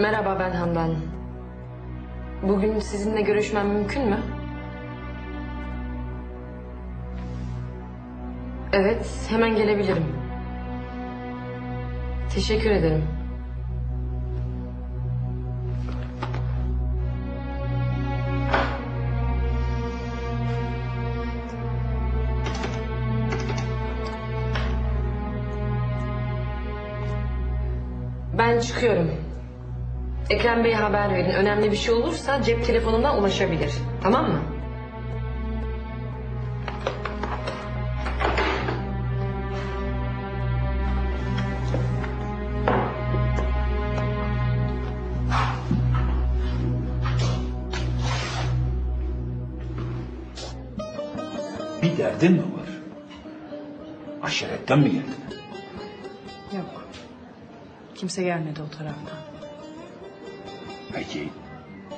Merhaba ben Handan. Bugün sizinle görüşmem mümkün mü? Evet, hemen gelebilirim. Teşekkür ederim. Ben çıkıyorum. Ekrem Bey'e haber verin. Önemli bir şey olursa cep telefonundan ulaşabilir. Tamam mı? Bir derdin mi var? Aşiretten mi geldin? Yok. Kimse gelmedi o taraftan. Peki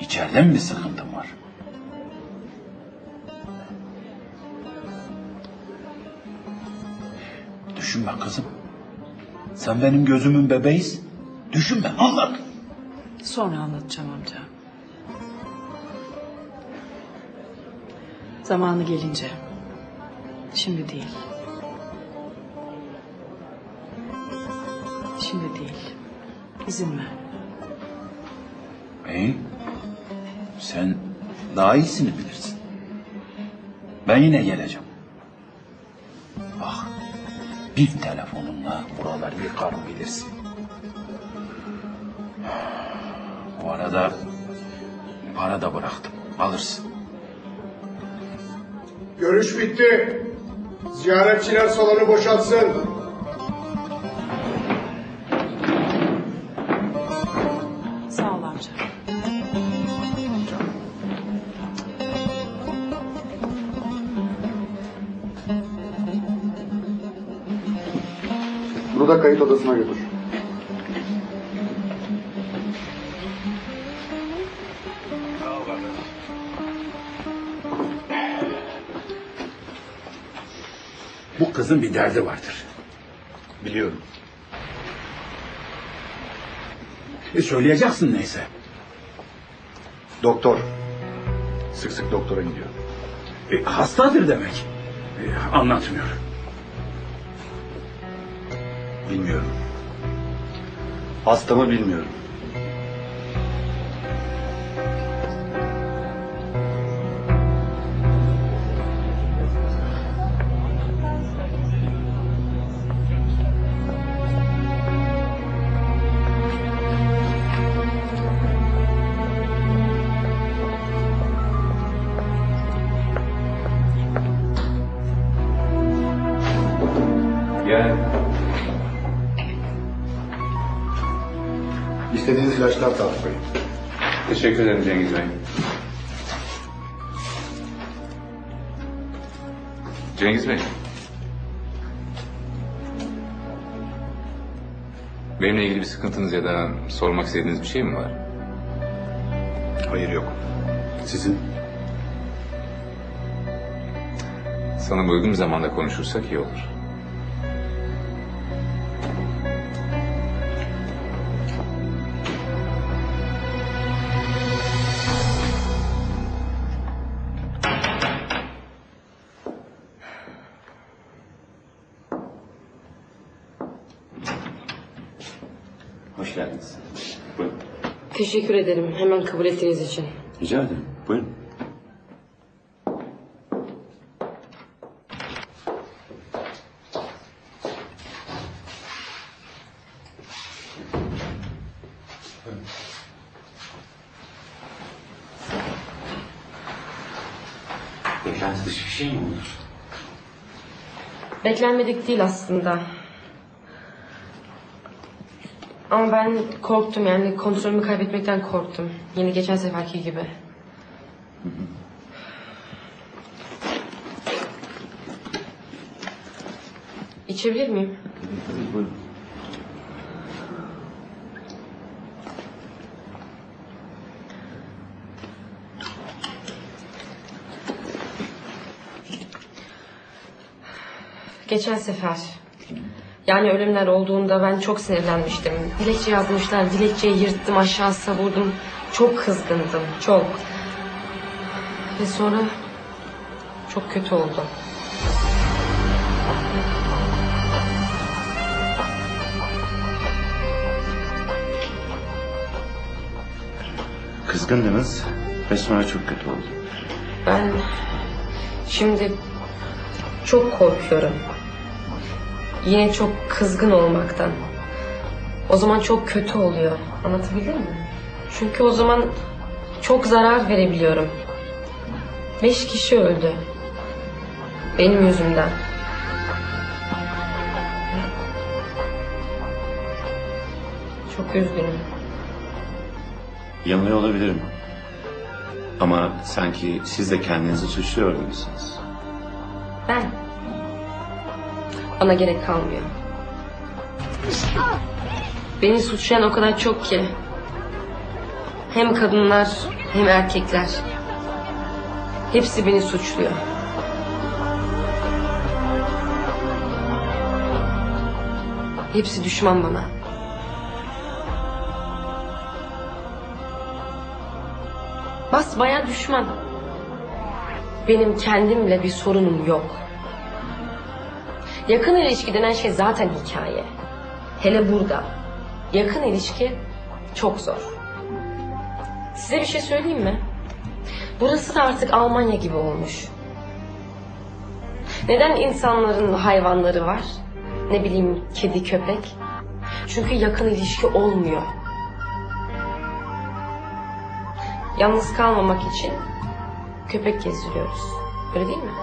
içeriden mi sıkıntın var? Düşünme kızım. Sen benim gözümün bebeğisin. Düşünme anlat. Sonra anlatacağım amca. Zamanı gelince. Şimdi değil. Şimdi değil. İzin ver. İyi. Sen daha iyisini bilirsin. Ben yine geleceğim. Bak bir telefonumla buraları yıkarım bilirsin. Bu arada para da bıraktım. Alırsın. Görüş bitti. Ziyaretçiler salonu boşaltsın. Da kayıt odasına götür. Bu kızın bir derdi vardır. Biliyorum. E söyleyeceksin neyse. Doktor. Sık sık doktora gidiyor. E, hastadır demek. E, anlatmıyor. Bilmiyorum. Hastamı bilmiyorum. İstediğiniz ilaçlar Bey. Teşekkür ederim Cengiz Bey. Cengiz Bey. Benimle ilgili bir sıkıntınız ya da sormak istediğiniz bir şey mi var? Hayır yok. Sizin? Sana uygun bir zamanda konuşursak iyi olur. Hoş geldiniz. Buyurun. Teşekkür ederim hemen kabul ettiğiniz için. Rica ederim. Buyurun. Beklenti dışı bir şey mi olur? Beklenmedik değil aslında. Ama ben korktum yani kontrolümü kaybetmekten korktum. Yine geçen seferki gibi. İçebilir miyim? Geçen sefer Yani ölümler olduğunda ben çok sinirlenmiştim. Dilekçe yazmışlar, dilekçeyi yırttım, aşağı savurdum. Çok kızgındım, çok. Ve sonra çok kötü oldum. Kızgındınız ve sonra çok kötü oldu. Ben şimdi çok korkuyorum. Yine çok kızgın olmaktan. O zaman çok kötü oluyor. Anlatabildim mi? Çünkü o zaman çok zarar verebiliyorum. Beş kişi öldü. Benim yüzümden. Çok üzgünüm. Yanılıyor olabilirim. Ama sanki siz de kendinizi suçluyor gibisin. Ben. Bana gerek kalmıyor. Beni suçlayan o kadar çok ki. Hem kadınlar hem erkekler. Hepsi beni suçluyor. Hepsi düşman bana. Basbaya düşman. Benim kendimle bir sorunum yok. Yakın ilişki denen şey zaten hikaye. Hele burada. Yakın ilişki çok zor. Size bir şey söyleyeyim mi? Burası da artık Almanya gibi olmuş. Neden insanların hayvanları var? Ne bileyim kedi köpek. Çünkü yakın ilişki olmuyor. Yalnız kalmamak için köpek gezdiriyoruz. Öyle değil mi?